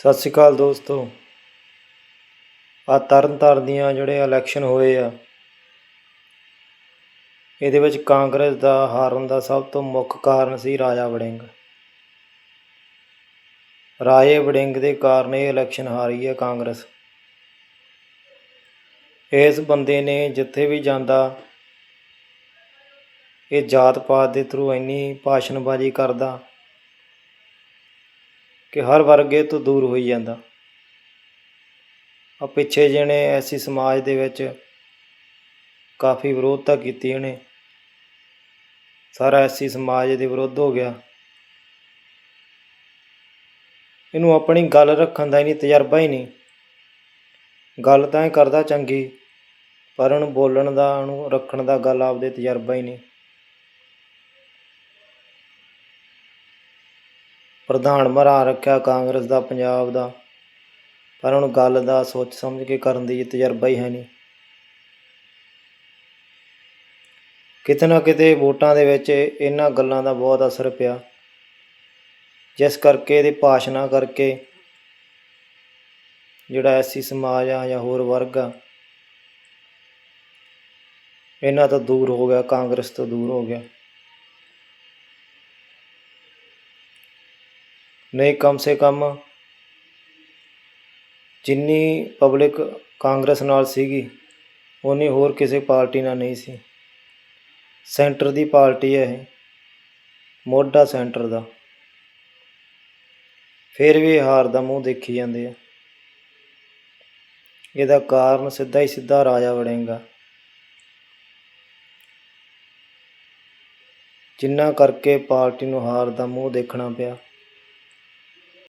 ਸਤਿ ਸ਼੍ਰੀ ਅਕਾਲ ਦੋਸਤੋ। ਆ ਤਰਨ ਤਾਰਨ ਦੀਆਂ ਜਿਹੜੇ ਇਲੈਕਸ਼ਨ ਹੋਏ ਆ, ਇਹਦੇ ਵਿੱਚ ਕਾਂਗਰਸ ਦਾ ਹਾਰਨ ਦਾ ਸਭ ਤੋਂ ਮੁੱਖ ਕਾਰਨ ਸੀ ਰਾਜਾ ਵੜਿੰਗ। ਰਾਜੇ ਵੜਿੰਗ ਦੇ ਕਾਰਨ ਇਹ ਇਲੈਕਸ਼ਨ ਹਾਰੀ ਹੈ ਕਾਂਗਰਸ। ਇਸ ਬੰਦੇ ਨੇ ਜਿੱਥੇ ਵੀ ਜਾਂਦਾ, ਇਹ ਜਾਤ ਪਾਤ ਦੇ ਥਰੂ ਇੰਨੀ ਭਾਸ਼ਣਬਾਜ਼ੀ ਕਰਦਾ ਕਿ ਹਰ ਵਰਗ ਇਹ ਤੋਂ ਦੂਰ ਹੋਈ ਜਾਂਦਾ। ਆ ਪਿੱਛੇ ਜਿਹਨੇ ਐਸੀ ਸਮਾਜ ਦੇ ਵਿੱਚ ਕਾਫੀ ਵਿਰੋਧ ਤਾਂ ਕੀਤੀ ਇਹਨੇ ਸਾਰਾ ਐਸੀ ਸਮਾਜ ਦੇ ਵਿਰੁੱਧ ਹੋ ਗਿਆ। ਇਹਨੂੰ ਆਪਣੀ ਗੱਲ ਰੱਖਣ ਦਾ ਹੀ ਨਹੀਂ, ਤਜਰਬਾ ਹੀ ਨਹੀਂ। ਗੱਲ ਤਾਂ ਇਹ ਕਰਦਾ ਚੰਗੀ, ਪਰ ਉਹਨੂੰ ਬੋਲਣ ਦਾ, ਉਹਨੂੰ ਰੱਖਣ ਦਾ ਗੱਲ ਆਪਦੇ ਤਜਰਬਾ ਹੀ ਨਹੀਂ। ਪ੍ਰਧਾਨ ਬਣਾ ਰੱਖਿਆ ਕਾਂਗਰਸ ਦਾ, ਪੰਜਾਬ ਦਾ। ਪਰ ਹੁਣ ਗੱਲ ਦਾ ਸੋਚ ਸਮਝ ਕੇ ਕਰਨ ਦੀ ਤਜਰਬਾ ਹੀ ਹੈ ਨਹੀਂ। ਕਿਤੇ ਨਾ ਕਿਤੇ ਵੋਟਾਂ ਦੇ ਵਿੱਚ ਇਹਨਾਂ ਗੱਲਾਂ ਦਾ ਬਹੁਤ ਅਸਰ ਪਿਆ। ਜਿਸ ਕਰਕੇ ਇਹਦੇ ਭਾਸ਼ਣਾਂ ਕਰਕੇ ਜਿਹੜਾ ਐਸੀ ਸਮਾਜ ਆ ਜਾਂ ਹੋਰ ਵਰਗ ਆ, ਇਹਨਾਂ ਤੋਂ ਦੂਰ ਹੋ ਗਿਆ, ਕਾਂਗਰਸ ਤੋਂ ਦੂਰ ਹੋ ਗਿਆ। ਨਹੀਂ ਕਮ ਸੇ ਕਮ ਜਿੰਨੀ ਪਬਲਿਕ ਕਾਂਗਰਸ ਨਾਲ ਸੀਗੀ ਉਨੀ ਹੋਰ ਕਿਸੇ ਪਾਰਟੀ ਨਾਲ ਨਹੀਂ ਸੀ। ਸੈਂਟਰ ਦੀ ਪਾਰਟੀ ਹੈ ਇਹ, ਮੋਢਾ ਸੈਂਟਰ ਦਾ। ਫਿਰ ਵੀ ਹਾਰ ਦਾ ਮੂੰਹ ਦੇਖੀ ਜਾਂਦੇ ਆ। ਇਹਦਾ ਕਾਰਨ ਸਿੱਧਾ ਹੀ ਸਿੱਧਾ ਰਾਜਾ ਵੜੇਗਾ। ਜਿੰਨਾ ਕਰਕੇ ਪਾਰਟੀ ਨੂੰ ਹਾਰ ਦਾ ਮੂੰਹ ਦੇਖਣਾ ਪਿਆ।